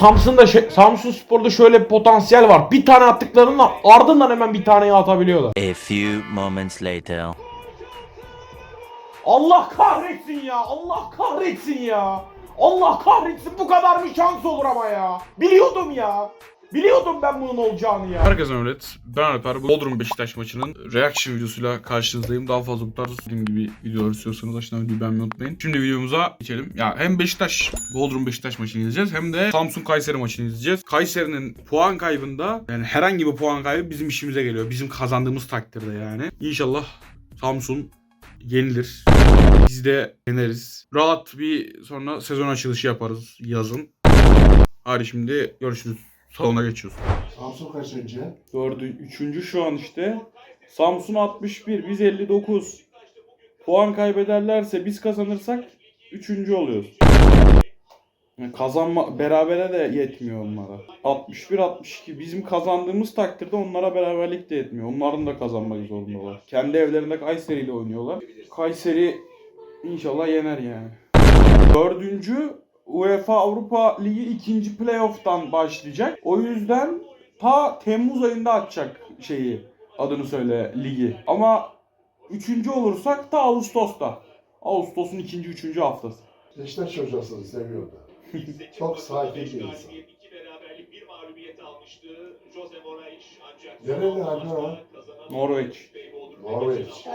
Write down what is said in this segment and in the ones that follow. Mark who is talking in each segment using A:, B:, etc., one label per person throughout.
A: Samsun'da Samsun Spor'da şöyle bir potansiyel var. Bir tane attıklarında ardından hemen bir taneyi atabiliyorlar.
B: A few moments later.
A: Allah kahretsin ya. Allah kahretsin ya. Allah kahretsin bu kadar mı şans olur ama ya. Biliyordum ya. Biliyordum ben bunun olacağını ya.
C: Herkese Mehmet. Ben Alper. Bu Bodrum Beşiktaş maçının reaction videosuyla karşınızdayım. Daha fazla bu tarz dediğim gibi videolar istiyorsanız aşağıdan videoyu beğenmeyi unutmayın. Şimdi videomuza geçelim. Ya hem Beşiktaş, Bodrum Beşiktaş maçını izleyeceğiz hem de Samsun Kayseri maçını izleyeceğiz. Kayseri'nin puan kaybında yani herhangi bir puan kaybı bizim işimize geliyor. Bizim kazandığımız takdirde yani. İnşallah Samsun yenilir. Biz de yeneriz. Rahat bir sonra sezon açılışı yaparız yazın. Hadi şimdi görüşürüz. Salona geçiyoruz.
D: Samsun kaçıncı?
C: Dördü, üçüncü şu an işte. Samsun 61, biz 59. Puan kaybederlerse biz kazanırsak üçüncü oluyoruz. Yani kazanma berabere de yetmiyor onlara. 61 62 bizim kazandığımız takdirde onlara beraberlik de yetmiyor. Onların da kazanmak zorundalar. Kendi evlerinde Kayseri ile oynuyorlar. Kayseri inşallah yener yani. Dördüncü UEFA Avrupa Ligi ikinci playoff'tan başlayacak. O yüzden ta Temmuz ayında açacak şeyi adını söyle ligi. Ama üçüncü olursak ta Ağustos'ta. Ağustos'un ikinci üçüncü haftası.
D: Beşiktaş hocasını seviyordu. Çok sakin bir insan.
E: İki beraberlik bir mağlubiyet almıştı. Jose Moraes ancak
D: Nereli abi o?
C: Norveç.
D: Norveç.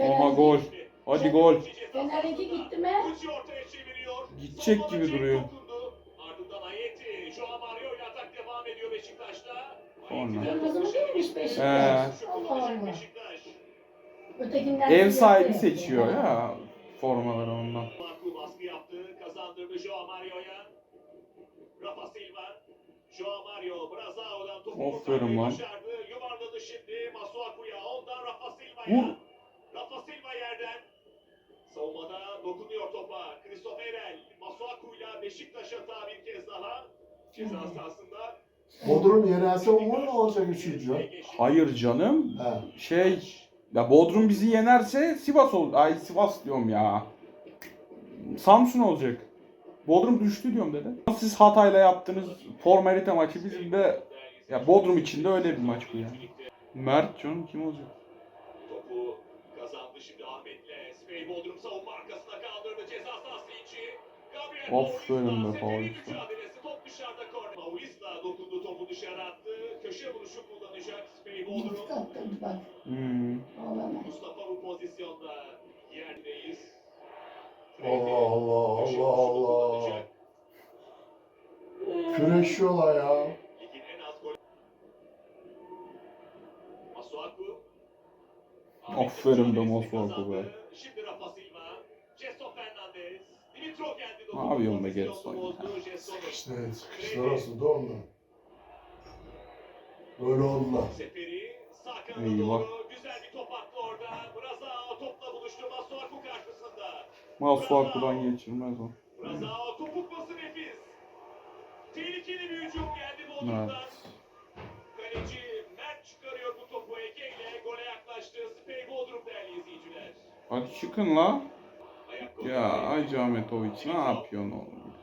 C: Oha gol. Hadi gol.
F: Fener'inki gitti mi?
C: Gidecek gibi duruyor.
F: Beşiktaş. Ötekinden
C: Ev sahibi seçiyor ya formaları ondan.
E: Baskı yaptı. Kazandırdı Joao Mario'ya. Rafa Silva. Joao Mario Brazao'dan topu kurtarmayı başardı. Yuvarladı şimdi Masuaku'ya. Ondan Rafa Silva'ya.
C: Vur.
E: Rafa Silva yerden. Savunmada dokunuyor topa. Kristoferel. Beşiktaş'a ta bir kez daha. Ceza sahasında.
D: Bodrum yenerse Umur mu olacak üçüncü?
C: Hayır canım.
D: He.
C: Şey ya Bodrum bizi yenerse Sivas ol. Ay Sivas diyorum ya. Samsun olacak. Bodrum düştü diyorum dedi. Siz Hatay'la yaptığınız formalite maçı bizim de ya Bodrum için de öyle bir maç bu ya. Mert canım kim olacak?
E: Topu kazandı şimdi Ahmet'le. Spey Bodrum savunma sahası içi. Gabriel
C: Aferin be
E: dokundu topu dışarı attı. Köşe vuruşu kullanacak.
F: Gitti attım bak.
C: Hmm.
F: Olamaz.
E: Mustafa bu pozisyonda yerdeyiz.
D: Allah Allah Allah Allah. Küreşiyorlar ya.
E: Ligin en az gol. Masuaku.
C: Aferin be Masuaku be.
E: Şimdi Rafa Silva. Gesso Fernandez. Dimitrov geldi.
C: Ne yapıyorsun be Gerson ya?
D: İşte sıkıştı orası da ondan. Böyle
E: kanada
C: Eyvah.
E: güzel bir top attı orada. Brazao topla buluştu Masuaku karşısında.
C: Masuaku'dan geçirmez o.
E: Brazao topuk pası nefis. Tehlikeli bir hücum geldi Bodrum'dan.
C: Evet.
E: Kaleci Mert çıkarıyor bu topu Ege ile gole yaklaştı. Spey Bodrum değerli izleyiciler.
C: Hadi çıkın la. Ya Hacı Ahmetoviç ne yapıyorsun oğlum?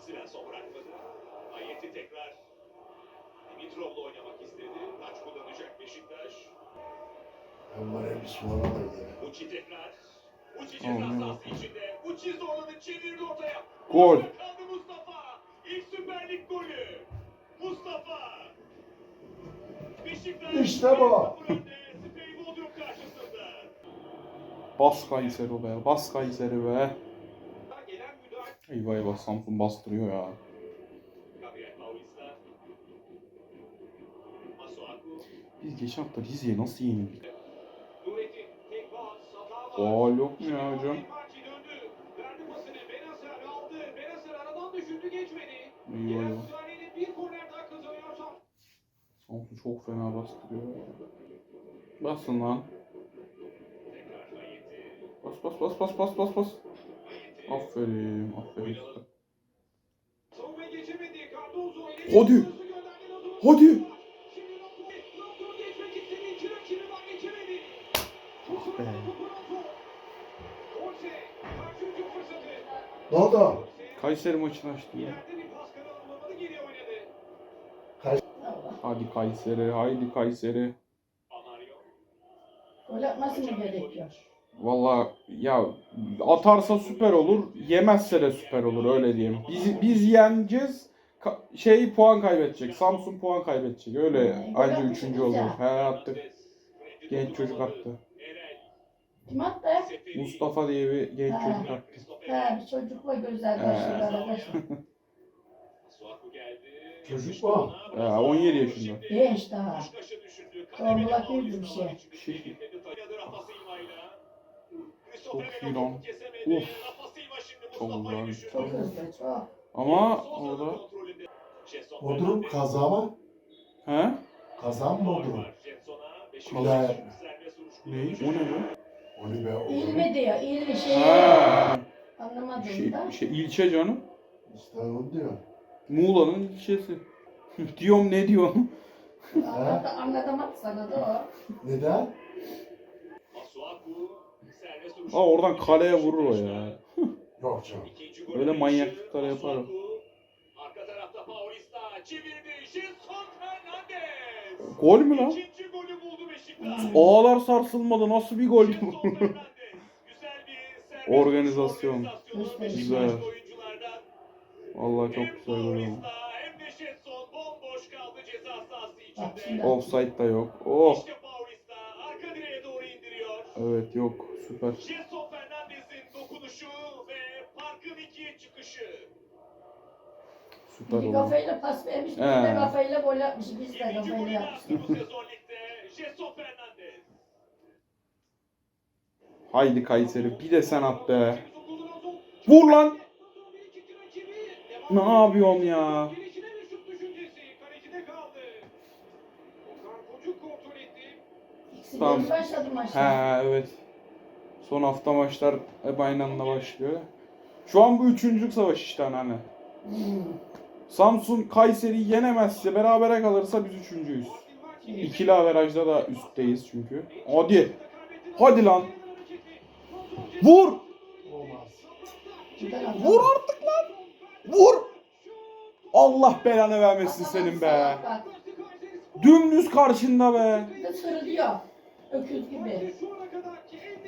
E: Svensson bırakmadı. Ayeti tekrar Dimitrov'la oynamak istedi. Taç kullanacak Beşiktaş.
D: Ben var ya bir sonra da gene.
E: Uçi tekrar. Uçi ceza sahası içinde. Uçi zorladı çevirdi ortaya.
C: Gol.
E: Kaldı Mustafa. İlk Süper Lig golü. Mustafa. Beşiktaş.
D: İşte bu.
E: Spey Bodrum karşısında.
C: Bas Kayseri be. Bas Kayseri be. Eyvah eyvah Samsun bastırıyor ya. Biz geçen hafta Rize'ye nasıl yenildik? Faal yok mu ya hocam? Eyvah eyvah.
E: Samsun.
C: Çok fena bastırıyor. Basın lan. Bas bas bas bas bas bas. Aferin aferin. Hadi. Hadi. Ah be.
D: Ne oldu?
C: Kayseri maçını açtım ya.
E: İleride bir pas kanalı bulamadı.
G: Hadi Kayseri, haydi Kayseri.
F: Gol atması mı gerekiyor?
G: Valla ya atarsa süper olur, yemezse de süper olur öyle diyeyim. Biz biz yeneceğiz. ka- şey puan kaybedecek. Samsun puan kaybedecek. Öyle
F: Hmm,
G: anca üçüncü olur. He attık. Genç çocuk attı.
F: Kim attı?
G: Mustafa diye bir genç
F: Ha.
G: çocuk attı.
F: Ha bir çocukla gözler arkadaşlar.
D: Çocuk mu?
G: Ya, 17 yaşında.
F: Genç daha. Tombala gibi bir şey.
G: Çok iyi lan. Of. Çok güzel.
F: Çok.
G: Ama orada
D: Bodrum kaza mı?
G: he?
D: Kazan Bodrum.
E: Jetson'a Beşiktaş
D: Bilal.
E: serbest vuruş
G: Ne?
E: kullanıyor.
G: O ne be?
D: Onu be.
F: İlmi diyor. İlmi şey.
G: Ha.
F: Anlamadığımda.
G: Şey, şey ilçe canım.
D: İşte onu diyor.
G: Muğla'nın ilçesi. diyorum ne diyorum?
F: Anlat, anlatamadı sana da o.
D: Neden?
G: Aa oradan kaleye vurur o ya.
D: Yok canım.
G: Öyle manyaklıklar yapar o.
E: Arka tarafta Paulista çevirdi. Jetson Fernandez.
G: Gol mü lan?
E: İkinci golü buldu Beşiktaş.
G: Ağlar sarsılmadı nasıl bir gol bu? Organizasyon.
F: Güzel.
G: Vallahi çok güzel gol oldu.
E: Paulista hem de Jetson bomboş kaldı ceza sahası
F: Bak
E: içinde.
F: şimdi.
G: Offside da yok. Oh.
E: İşte Paulista arka direğe doğru indiriyor.
G: Evet yok süper.
E: Jetson Fernandez'in dokunuşu ve parkın ikiye çıkışı.
G: Süper
F: Bir
G: oldu.
F: kafayla pas vermiş. Bir
G: He.
F: de kafayla gol atmış. Biz de kafayla yapmışız.
E: attı bu sezon ligde. Jetson Fernandez.
G: Haydi Kayseri bir de sen at be. Vur lan. Ne yapıyorsun ya?
E: Gelişine bir şut düşüncesi. Kalecide kaldı. Okan Kocuk kontrol etti.
F: İkisi
G: Tamam.
F: bir başladı maçlar.
G: He evet. Son hafta maçlar hep başlıyor. Şu an bu üçüncülük savaş işte hani. Samsun Kayseri'yi yenemezse berabere kalırsa biz üçüncüyüz. İkili averajda da üstteyiz çünkü. Hadi. Hadi lan. Vur. Vur artık lan. Vur. Allah belanı vermesin senin be. Dümdüz karşında be.
F: Sırılıyor. Öküz gibi.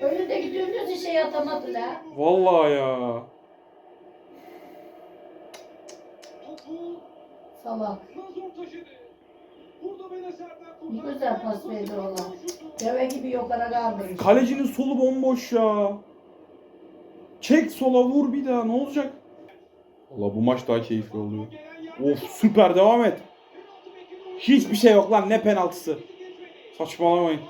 F: Önünde gidiyor diyorsa şey atamadı la.
G: Vallahi ya.
F: Salak. Ne güzel pas verdi ona. Deve gibi yukarı kaldırmış.
G: Kalecinin solu bomboş ya. Çek sola vur bir daha ne olacak? Valla bu maç daha keyifli oluyor. Of süper devam et. Hiçbir şey yok lan ne penaltısı. Saçmalamayın.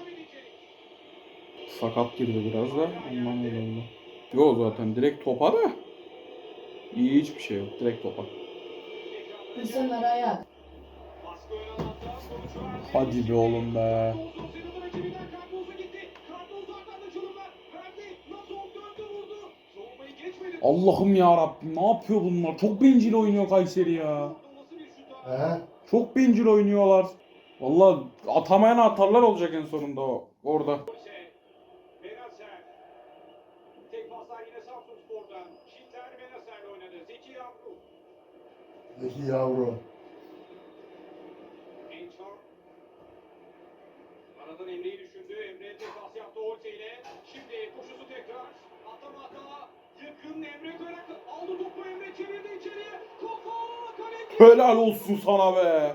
G: Sakat girdi biraz da. Ondan oldu. Yok zaten direkt topa da. İyi hiçbir şey yok. Direkt topa.
F: İnsanlar ayak.
G: Hadi be oğlum be. Allah'ım ya Rabbim ne yapıyor bunlar? Çok bencil oynuyor Kayseri ya.
D: He?
G: Çok bencil oynuyorlar. Vallahi atamayan atarlar olacak en sonunda o- orada.
E: Zeki yavru. Ençar. Aradan Emre'yi düşündü. Emre defans yaptı Olse ile. Şimdi koşusu tekrar. Atlama hata. Yakın Emre Kırak. Aldı topu Emre çevirdi içeriye. Kafa. Kale.
G: Helal olsun sana be.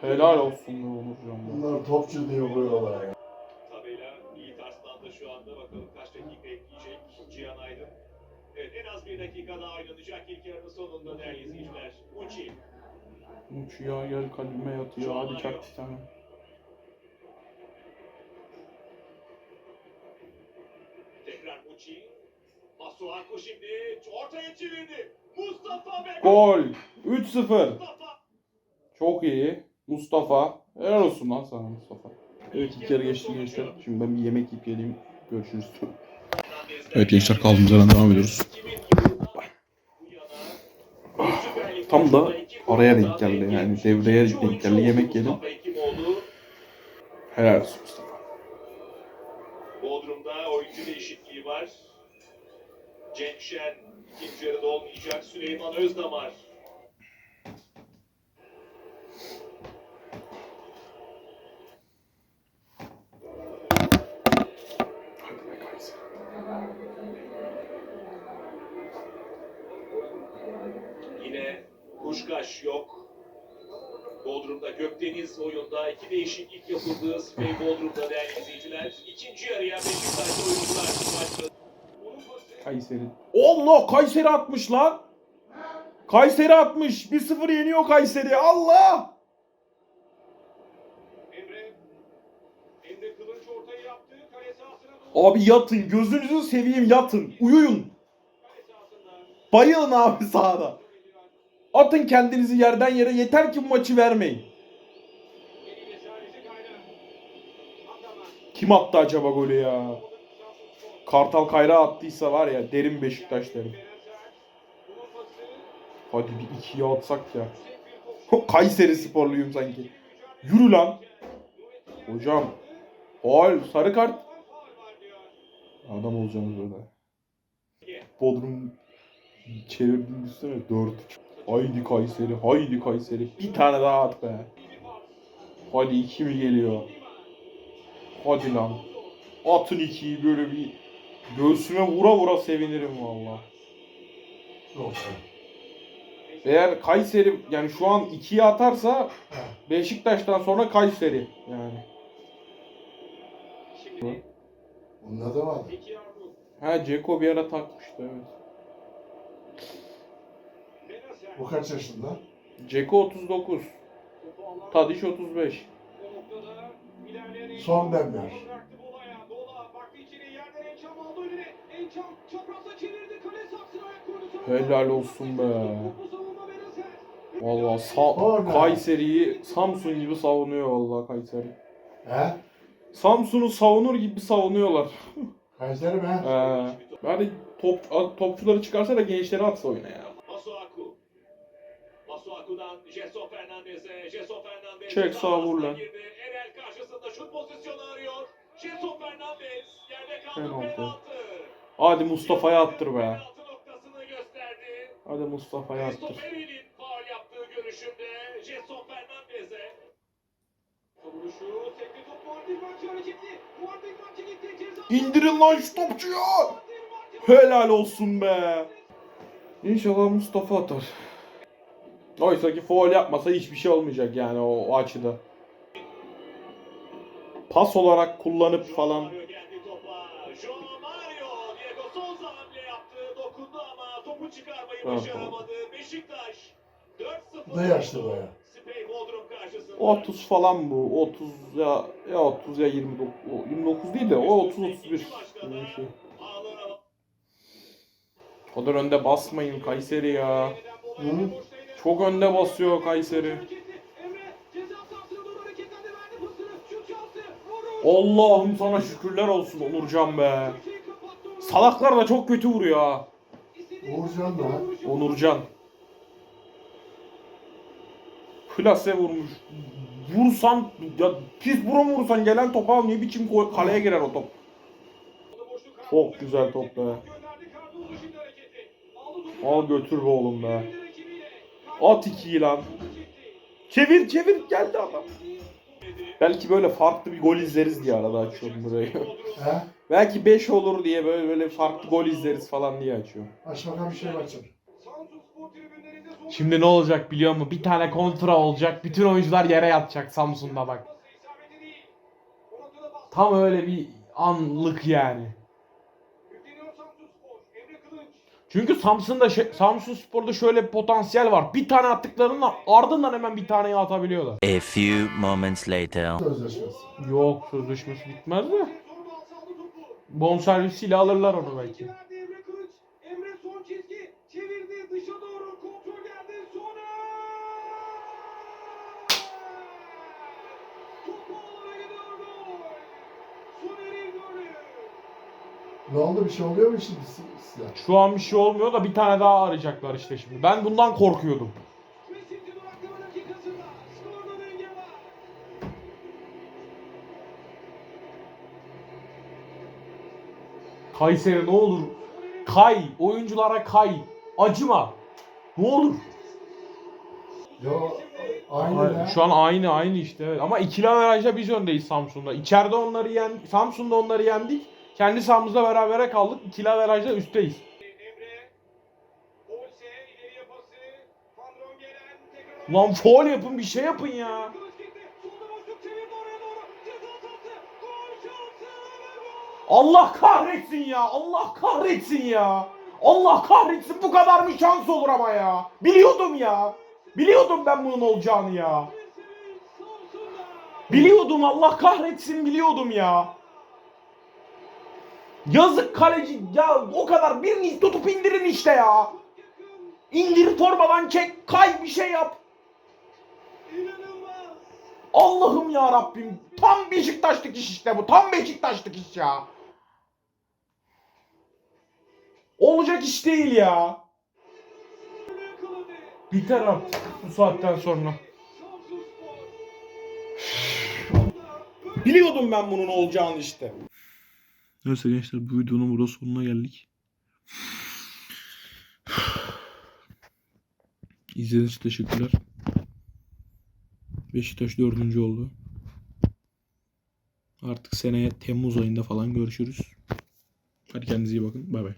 G: Helal olsun be Onurcan.
D: Bunlar topçu diye vuruyorlar ya.
E: Tabela iyi tarslandı şu anda. Bakalım kaç dakika ekleyecek Cihan Aydın. Evet en az bir dakika daha oynanacak ilk yarının sonunda değerli izleyiciler. Uçi.
G: Uç ya gel kalbime yat ya hadi çak bir tane.
E: Tekrar Uçi. Masuaku şimdi ortaya çevirdi.
G: Gol. 3-0.
E: Mustafa.
G: Çok iyi. Mustafa. Helal olsun lan sana Mustafa. Evet ilk yarı geçti gençler. Şimdi ben bir yemek yiyip geleyim. Görüşürüz.
H: Evet gençler kaldığımız yerden devam ediyoruz.
G: Tam da araya denk geldi yani devreye denk geldi yemek yedim. Helal olsun Mustafa.
E: Bodrum'da oyuncu değişikliği var. Cenk Şen ikinci yarıda olmayacak. Süleyman Özdamar. Yine Kuşkaş yok. Bodrum'da Gökdeniz oyunda iki değişiklik yapıldı. Spey Bodrum'da değerli izleyiciler. İkinci yarıya Beşiktaş'ta oyuncular başladı.
G: Kayseri. Allah Kayseri atmış lan. Kayseri atmış. 1-0 yeniyor Kayseri. Allah.
E: Emre. Emre Kılıç ortayı yaptı. Kale sahasına doğru.
G: Abi yatın. Gözünüzü seveyim yatın. Uyuyun.
E: Kale sahasında.
G: Bayılın abi sahada. Atın kendinizi yerden yere. Yeter ki bu maçı vermeyin. Kim attı acaba golü ya? Kartal Kayra attıysa var ya derin Beşiktaş derim. Hadi bir ikiye atsak ya. Kayseri sporluyum sanki. Yürü lan. Hocam. Faul. Sarı kart. Adam olacaksınız öyle. Bodrum çevirdiğini düşünsene. 4 Haydi Kayseri. Haydi Kayseri. Bir tane daha at be. Hadi 2 mi geliyor? Hadi lan. Atın 2'yi böyle bir göğsüme vura vura sevinirim valla.
D: Yoksa.
G: Eğer Kayseri yani şu an 2'ye atarsa Beşiktaş'tan sonra Kayseri yani.
E: Şimdi
D: Bunda da var.
G: Ha Ceko bir ara takmıştı evet.
D: Bu kaç yaşında?
G: Ceko 39.
E: Topu alan.
G: Tadiş 35.
E: O noktada ilerleyen
D: Son demler.
G: Helal olsun be. Vallahi Sa-. Kayseri'yi Samsun gibi savunuyor vallahi Kayseri.
D: He?
G: Samsun'u savunur gibi savunuyorlar.
D: Kayseri mi?
G: Ee, yani top, topçuları çıkarsa da gençleri atsa oyuna ya. Çek sağ vur lan.
E: Erel karşısında şut pozisyonu arıyor. Gerson Fernandez yerde kaldı
G: Penaltı.
E: penaltı.
G: Hadi Mustafa'ya attır be. Hadi Mustafa'ya attır. İndirin lan şu topçuyu. Helal olsun be. İnşallah Mustafa atar. Oysa ki foul yapmasa hiçbir şey olmayacak yani o, o açıda. Pas olarak kullanıp falan.
E: Başaramadı. Beşiktaş 4-0.
D: Ne yaşlı baya?
E: Spey Bodrum karşısında.
G: 30 falan bu. 30 ya ya 30 ya 29. o 29 değil de o 30 31 gibi bir şey. O kadar önde basmayın Kayseri ya.
E: boştaydı.
G: Çok önde basıyor Kayseri. Allah'ım sana şükürler olsun Onurcan be. Salaklar da çok kötü vuruyor ha.
D: Uğurcan da.
G: Onurcan. Plase vurmuş. Vursan ya pis burun vursan gelen topa ne biçim gol- kaleye girer o top. Çok güzel top be. Al götür be oğlum be. At ikiyi lan. Çevir çevir geldi adam. Belki böyle farklı bir gol izleriz diye arada açıyorum burayı. Belki 5 olur diye böyle böyle farklı gol izleriz falan diye açıyorum.
D: Aç bakalım bir şey açın.
A: Şimdi ne olacak biliyor musun? Bir tane kontra olacak. Bütün oyuncular yere yatacak Samsun'da bak. Tam öyle bir anlık yani. Çünkü Samsun'da şey- Samsun Spor'da şöyle bir potansiyel var. Bir tane attıklarının ardından hemen bir taneyi atabiliyorlar.
B: A few moments later.
D: Sözleşmesi.
A: Yok sözleşmesi bitmez de. Bonservisiyle alırlar onu belki.
D: Ne oldu bir şey oluyor mu şimdi size?
A: Şu an bir şey olmuyor da bir tane daha arayacaklar işte şimdi. Ben bundan korkuyordum. Kayseri ne olur. Kay. Oyunculara kay. Acıma. Ne olur.
D: Yo aynı ne?
A: Şu an aynı aynı işte. evet. Ama ikili averajda biz öndeyiz Samsun'da. İçeride onları yen Samsun'da onları yendik. Kendi sahamızda berabere kaldık. İkili averajda üstteyiz. Ulan foul yapın bir şey yapın ya. Allah kahretsin ya. Allah kahretsin ya. Allah kahretsin bu kadar mı şans olur ama ya. Biliyordum ya. Biliyordum ben bunun olacağını ya. Biliyordum Allah kahretsin biliyordum ya. Yazık kaleci ya o kadar birini tutup indirin işte ya. İndir torbadan çek kay bir şey yap. Allah'ım ya Rabbim. Tam Beşiktaşlık iş işte bu. Tam Beşiktaşlık iş ya. Olacak iş değil ya. Biter artık bu saatten sonra. Biliyordum ben bunun olacağını işte.
H: Neyse gençler bu videonun burada sonuna geldik. İzlediğiniz için teşekkürler. Beşiktaş dördüncü oldu. Artık seneye Temmuz ayında falan görüşürüz. Hadi kendinize iyi bakın. Bay bay.